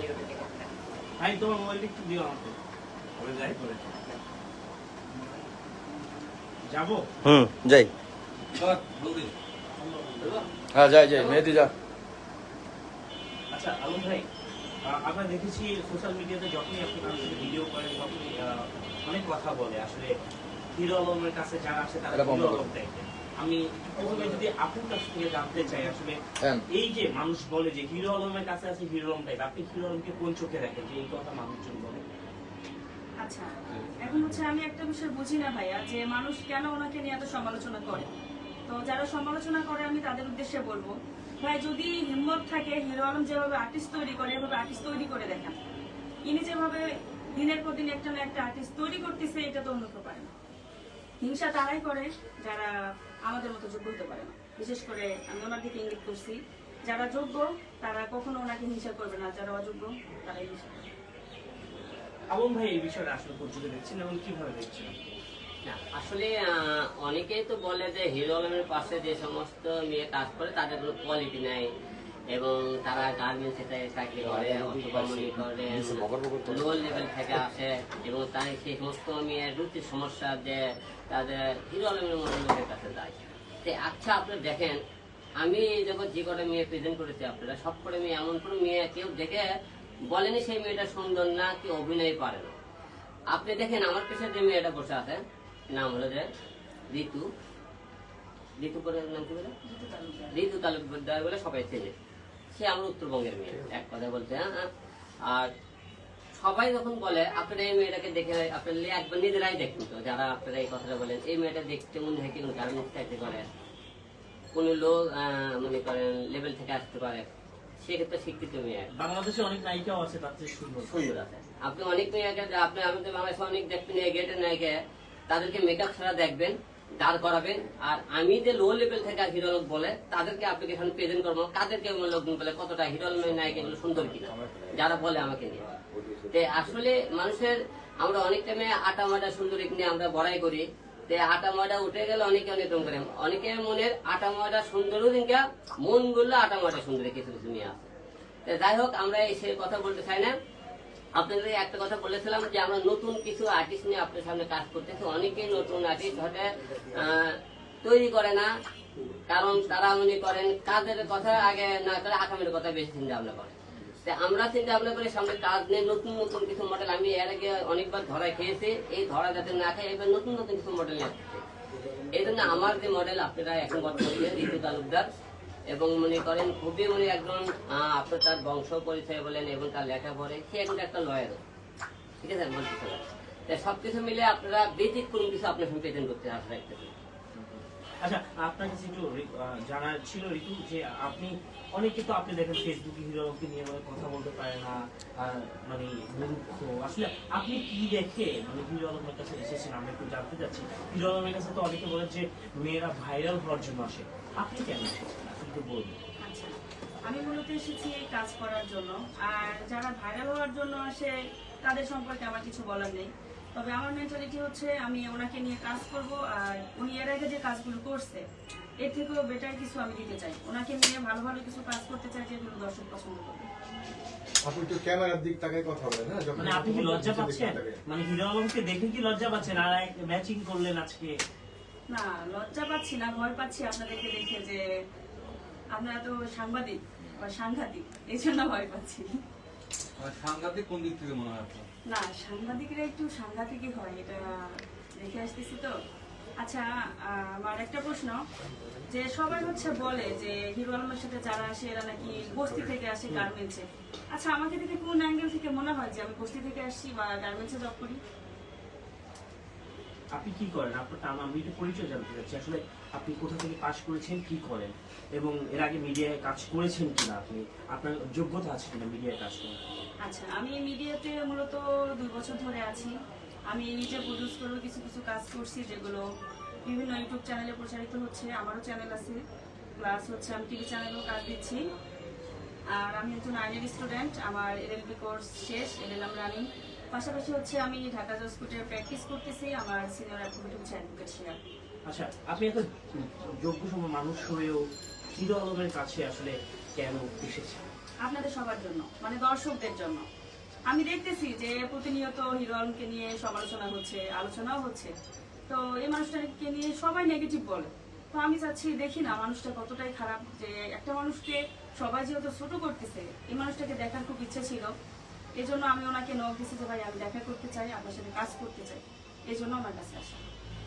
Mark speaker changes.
Speaker 1: থেকে
Speaker 2: তোমার মোবাইলটা একটু দিও আমাকে। আমি যাই করে যাব?
Speaker 3: হুম যাই। হ্যাঁ যাই যাই মেহেদি যা।
Speaker 2: আচ্ছা আলম ভাই আহ, আমরা দেখেছি সোশ্যাল মিডিয়াতে যখনই আপনি কারোর সাথে ভিডিও করেন তখনই আহ, অনেক কথা বলে। আসলে হিরো আলমের কাছে যারা আসে তারা হিরো আলম টাইপের আমি প্রথমে যদি আপুর কাছ থেকে জানতে চাই আসলে
Speaker 3: হ্যাঁ।
Speaker 2: এই যে মানুষ বলে যে হিরো আলমের কাছে আছে হিরো আলম টাইপ আপনি হিরো আলমকে কোন চোখে দেখেন যে এই কথা মানুষজন বলে?
Speaker 4: আচ্ছা এখন হচ্ছে আমি একটা বিষয় বুঝি না ভাইয়া যে মানুষ কেন ওনাকে নিয়ে এত সমালোচনা করে? তো যারা সমালোচনা করে আমি তাদের উদ্দেশ্যে বলব ভাই যদি হিম্মত থাকে হিরো আলম যেভাবে আর্টিস্ট তৈরি করে এভাবে আর্টিস্ট তৈরি করে দেখান। ইনি যেভাবে দিনের পর দিন একটা না একটা আর্টিস্ট তৈরি করতেছে এটা তো অন্য কেউ পারে না। হিংসা তারাই করে যারা আমাদের মতো যোগ্য হতে পারে না। বিশেষ করে আমি ওনার দিকে ইঙ্গিত করছি যারা যোগ্য তারা কখনো ওনাকে হিংসা করবে না যারা অযোগ্য তারাই হিংসা করবে।
Speaker 2: আলম ভাই এই বিষয়টা আসলে পর্যন্ত দেখছেন এবং কীভাবে দেখছেন?
Speaker 1: আসলে আহ, অনেকেই তো বলে যে হিরো আলমের পাশে যে সমস্ত মেয়ে কাজ করে তাদের কোনো কোয়ালিটি নাই। এবং তারা গার্মেন্টসে চাকরি করে মনে করে লো লেভেল থেকে আসে এবং তাই সেই সমস্ত মেয়ের রুচির সমস্যা যে তাদের হিরো আলমের মতো লোকের কাছে যায়। তো আচ্ছা আপনি দেখেন আমি যখন যে কটা মেয়ে প্রেজেন্ট করেছি আপনারা সব করে মেয়ে এমন কোনো মেয়ে কেউ দেখে বলেনি সেই মেয়েটা সুন্দর না কি অভিনয় পারে না। আপনি দেখেন আমার পেছনে যে মেয়েটা বসে আছে নাম হলো যে ঋতু। ঋতু করে নাম কি বলে? ঋতু তালুকদার বলে সবাই চেনে। সে আমার উত্তরবঙ্গের মেয়ে এক কথা বলতে হ্যাঁ। আর সবাই যখন বলে আপনারা এই মেয়েটাকে দেখে আপনারা একবার নিজেরাই দেখুন তো যারা আপনারা এই কথাটা বলেন এই মেয়েটা দেখতে মনে হয় কি গার্মেন্টস চাকরি করে কোন লোক মনে করেন লেভেল থেকে আসতে পারে সেক্ষেত্রে শিক্ষিত মেয়ে।
Speaker 2: বাংলাদেশে অনেক নায়িকাও আছে তার চেয়ে সুন্দর।
Speaker 1: সুন্দর আছে। আপনি অনেক মেয়েকে আপনি আমি তো বাংলাদেশে অনেক দেখবেন গেটের নায়িকা তাদেরকে মেকআপ ছাড়া দেখবেন দাঁড় করাবেন। আর আমি যে লো লেভেল থেকে আর হিরো বলে, তাদেরকে এখানে প্রেজেন্ট করব। কাদেরকে লোক বলে, কতটা হিরো নায়ক এগুলো সুন্দর কিনা? যারা বলে আমাকে নিয়ে। তে আসলে মানুষের, আমরা অনেক টাইমে আটা মাটা সুন্দর নিয়ে আমরা বড়াই করি। তে আটা, ময়দা উঠে গেলে অনেকে অনেক রকম করে। অনেকে মনের আটা, ময়দা সুন্দর দিনকা মন বললে আটা, ময়দা সুন্দর কিছু কিছু নিয়ে আসে। যাই হোক, আমরা সে কথা বলতে চাই না। আপনাদের একটা কথা বলেছিলাম যে আমরা নতুন কিছু আর্টিস্ট নিয়ে আপনার সামনে কাজ করতেছি। অনেকেই নতুন আর্টিস্ট হতে তৈরি করে না, কারণ তারা মনে করেন কাজের কথা আগে না করে আগামীর কথা বেশি চিন্তা ভাবনা করে। আমরা চিন্তা ভাবনা করি সামনে কাজ নিয়ে নতুন নতুন কিছু মডেল আমি এর আগে অনেকবার ধরা খেয়েছি। এই ধরা যাতে না খাই এবার নতুন নতুন কিছু মডেল নিয়ে আসতেছি। এই জন্য আমার যে মডেল আপনারা এখন বর্তমানে ঋতু তালুকদার এবং মনে করেন খুবই মানে একজন আপনার তার বংশ পরিচয় বলেন এবং তার লেখা লেখাপড়ে সে এখন একটা লয়ার ঠিক আছে? বলতে চাই তাই সবকিছু মিলে আপনারা কোনো কিছু আপনার সঙ্গে প্রেজেন্ট করতে আসলে একটা
Speaker 2: আচ্ছা আপনার কাছে একটু জানার ছিল ঋতু যে আপনি, অনেকে তো আপনি দেখেন ফেসবুকে হিরোকে নিয়ে মানে কথা বলতে পারে না মানে মূর্খ আসলে আপনি কি দেখে মানে হিরো আলমের কাছে এসেছেন? আমরা একটু জানতে চাচ্ছি। হিরো আলমের কাছে তো অনেকে বলে যে মেয়েরা ভাইরাল হওয়ার জন্য আসে। আপনি কেন এসেছেন? একটু বলবেন
Speaker 4: আচ্ছা আমি মূলত এসেছি এই কাজ করার জন্য আর যারা ভাইরাল হওয়ার জন্য আসে তাদের সম্পর্কে আমার কিছু বলার নেই। তবে আমার মেন্টালিটি হচ্ছে আমি ওনাকে নিয়ে কাজ করব আর উনি এর আগে যে কাজগুলো করছে এর থেকেও বেটার কিছু আমি দিতে চাই। ওনাকে নিয়ে ভালো ভালো কিছু কাজ করতে চাই যেগুলো দর্শক পছন্দ করবে।
Speaker 5: আপনি একটু ক্যামেরার দিক তাকায় কথা বলেন হ্যাঁ
Speaker 2: মানে আপনি কি লজ্জা পাচ্ছেন? মানে হিরো আলমকে দেখে কি লজ্জা পাচ্ছেন? আর ম্যাচিং করলেন আজকে?
Speaker 4: না লজ্জা পাচ্ছি না ভয় পাচ্ছি আপনাদেরকে দেখে যে আপনারা তো সাংবাদিক বা সাংঘাতিক এই জন্য ভয় পাচ্ছি।
Speaker 6: সাংঘাতিক কোন দিক থেকে মনে হয়
Speaker 4: না সাংবাদিকরা একটু সাংঘাতিকই হয় এটা দেখে আসতেছি তো। আচ্ছা আমার একটা প্রশ্ন। যে সবাই হচ্ছে বলে যে হিরো আলমের সাথে যারা আসে এরা নাকি বস্তি থেকে আসে গার্মেন্টসে আচ্ছা আমাকে দেখে কোন অ্যাঙ্গেল থেকে মনে হয় যে আমি বস্তি থেকে আসছি বা গার্মেন্টসে জব করি?
Speaker 2: আপনি কি করেন? আপনার আমি একটু পরিচয় জানতে চাচ্ছি। আসলে আপনি কোথা থেকে পাশ করেছেন, কি করেন? এবং এর আগে মিডিয়ায় কাজ করেছেন কিনা আপনি? আপনার যোগ্যতা আছে কিনা মিডিয়ায় কাজ করার?
Speaker 4: আচ্ছা আমি মিডিয়াতে মূলত দুই বছর ধরে আছি। আমি নিজে প্রডিউস করেও কিছু কিছু কাজ করছি যেগুলো বিভিন্ন ইউটিউব চ্যানেলে প্রচারিত হচ্ছে। আমারও চ্যানেল আছে। প্লাস হচ্ছে আমি টিভি চ্যানেলেও কাজ দিচ্ছি। আর আমি একজন আইনের স্টুডেন্ট আমার এলএলবি কোর্স শেষ এলএলএম রানিং পাশাপাশি হচ্ছে আমি ঢাকা জজকোর্টে প্র্যাকটিস করতেছি আমার সিনিয়র অ্যাডভোকেট হচ্ছে অ্যাডভোকেট শিয়া
Speaker 2: আচ্ছা আপনি এত যোগ্য সম মানুষ হয়েও হিরো আলমের কাছে আসলে কেন এসেছেন?
Speaker 4: আপনাদের সবার জন্য মানে দর্শকদের জন্য। আমি দেখতেছি যে প্রতিনিয়ত হিরো আলমকে নিয়ে সমালোচনা হচ্ছে আলোচনাও হচ্ছে। তো এই মানুষটাকে নিয়ে সবাই নেগেটিভ বলে। তো আমি চাচ্ছি দেখি না মানুষটা কতটাই খারাপ যে একটা মানুষকে সবাই যেহেতু ছোট করতেছে এই মানুষটাকে দেখার খুব ইচ্ছে ছিল। এই জন্য আমি ওনাকে নখ দিছি যে, ভাই, আমি দেখা করতে চাই, আপনার সাথে কাজ করতে চাই। এজন্য জন্য আমার কাছে আসা।